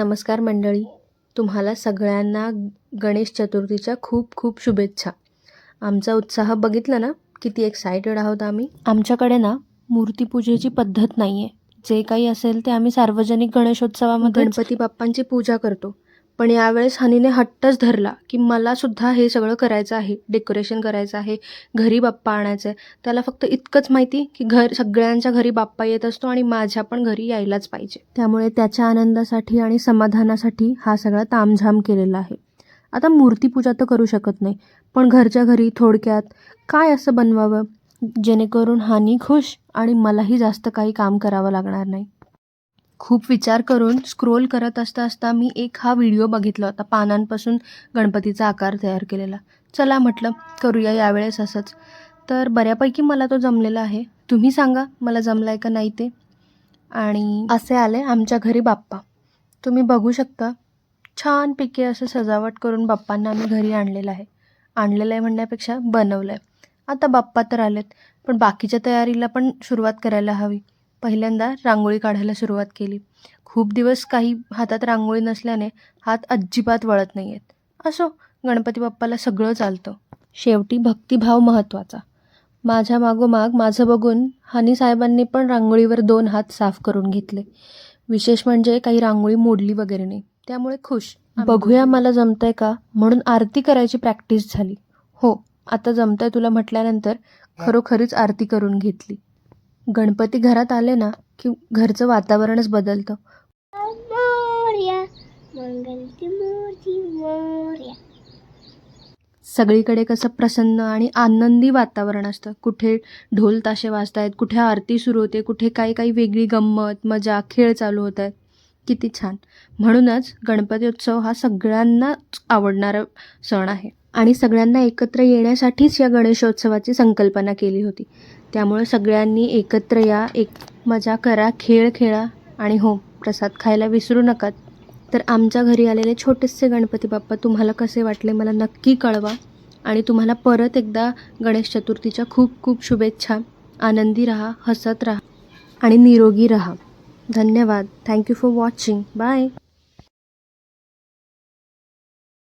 नमस्कार मंडळी. तुम्हाला सगळ्यांना गणेश चतुर्थीच्या खूप खूप शुभेच्छा. आमचा उत्साह बघितला ना? किती एक्सायटेड आहोत आम्ही. आमच्याकडे ना मूर्तीपूजेची पद्धत नाही आहे जे काही असेल ते आम्ही सार्वजनिक गणेशोत्सवामध्ये गणपती बाप्पांची पूजा करतो. पण यावेळेस हनीने हट्टच धरला की मला सुद्धा हे सगळं करायचं आहे डेकोरेशन करायचं आहे घरी बाप्पा आणायचं आहे. त्याला फक्त इतकंच माहिती की घर सगळ्यांच्या घरी बाप्पा येत असतो आणि माझ्या पण घरी यायलाच पाहिजे. त्यामुळे त्याच्या आनंदासाठी आणि समाधानासाठी हा सगळा तामझाम केलेला आहे. आता मूर्तीपूजा तर करू शकत नाही पण घरच्या घरी थोडक्यात काय असं बनवावं? जेणेकरून हानी खुश आणि मलाही जास्त काही काम करावं लागणार नाही. खूप विचार करून स्क्रोल करत असता असता मी एक हा व्हिडिओ बघितला होता पानांपासून गणपतीचा आकार तयार केलेला. चला म्हटलं करूया यावेळेस असंच. तर बऱ्यापैकी मला तो जमलेला आहे. तुम्ही सांगा मला जमला आहे का नाही ते. आणि असे आले आमच्या घरी बाप्पा. तुम्ही बघू शकता छानपैकी असं सजावट करून बाप्पांना आम्ही घरी आणलेलं आहे. आणलेलं आहे म्हणण्यापेक्षा बनवलं आहे आता बाप्पा तर आलेत पण बाकीच्या तयारीला पण सुरुवात करायला हवी. पहिल्यांदा रांगोळी काढायला सुरुवात केली. खूप दिवस काही हातात रांगोळी नसल्याने हात अजिबात वळत नाही आहेत असो गणपती बाप्पाला सगळं चालतं. शेवटी भक्तिभाव महत्त्वाचा. माझ्या मागोमाग माझं बघून हनी साहेबांनी पण रांगोळीवर दोन हात साफ करून घेतले. विशेष म्हणजे काही रांगोळी मोडली वगैरे नाही. त्यामुळे खुश. बघूया मला जमतंय का? म्हणून आरती करायची प्रॅक्टिस झाली. हो आता जमतंय तुला म्हटल्यानंतर खरोखरीच आरती करून घेतली. गणपती घरात आले ना की घरचं वातावरणच बदलतं. सगळीकडे कसं प्रसन्न आणि आनंदी वातावरण असतं. कुठे ढोल ताशे वाजत आहेत कुठे आरती सुरू होते कुठे काही काही वेगळी गंमत मजा खेळ चालू होत आहेत किती छान. म्हणूनच गणपती उत्सव हा सगळ्यांनाच आवडणारा सण आहे. आणि सगळ्यांना एकत्र येण्यासाठीच या गणेशोत्सवाची संकल्पना केली होती. त्यामुळे सगळ्यांनी एकत्र या एक मजा करा खेळ खेळा आणि हो प्रसाद खायला विसरू नका. तर आमच्या घरी आलेले छोटेसे गणपती बाप्पा तुम्हाला कसे वाटले मला नक्की कळवा. आणि तुम्हाला परत एकदा गणेश चतुर्थीच्या खूप खूप शुभेच्छा. आनंदी राहा हसत राहा आणि निरोगी राहा. धन्यवाद. Thank you for watching bye